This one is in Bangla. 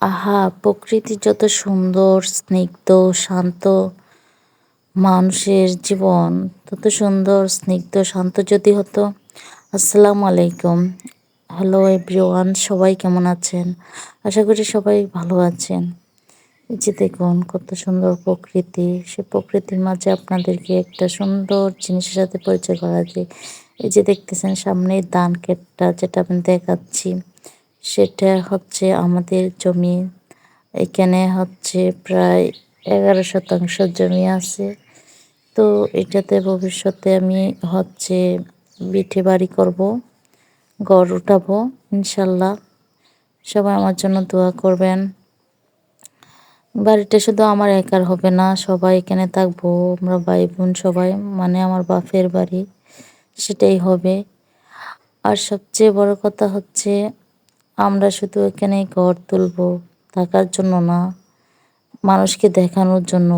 আহা, প্রকৃতি যত সুন্দর, স্নিগ্ধ, শান্ত মানুষের জীবন, তত সুন্দর, স্নিগ্ধ, শান্ত যদি হতো। আসসালামু আলাইকুম। হ্যালো এভরিওয়ান সবাই কেমন আছেন? আশা করি সবাই ভালো আছেন। এই যে দেখুন, কত সুন্দর প্রকৃতি। সে প্রকৃতির মাঝে আপনাদেরকে একটা সুন্দর জিনিসের সাথে পরিচয় করা যায়। এই যে দেখতেছেন সামনে ধান ক্ষেতটা যেটা আমি দেখাচ্ছি। সেটা হচ্ছে আমাদের জমি। এখানে হচ্ছে প্রায় এগারো শতাংশ জমি আছে। তো এটাতে ভবিষ্যতে আমি হচ্ছে বিঠে বাড়ি করব, গড় উঠাবো, ইনশাল্লাহ। সবাই আমার জন্য দোয়া করবেন। বাড়িটা শুধু আমার একার হবে না, সবাই এখানে থাকব, আমরা ভাই বোন সবাই মানে আমার বাপের বাড়ি, সেটাই হবে। আর সবচেয়ে বড় কথা হচ্ছে আমরা শুধু এখানে ঘর তুলবো থাকার জন্য না মানুষকে দেখানোর জন্য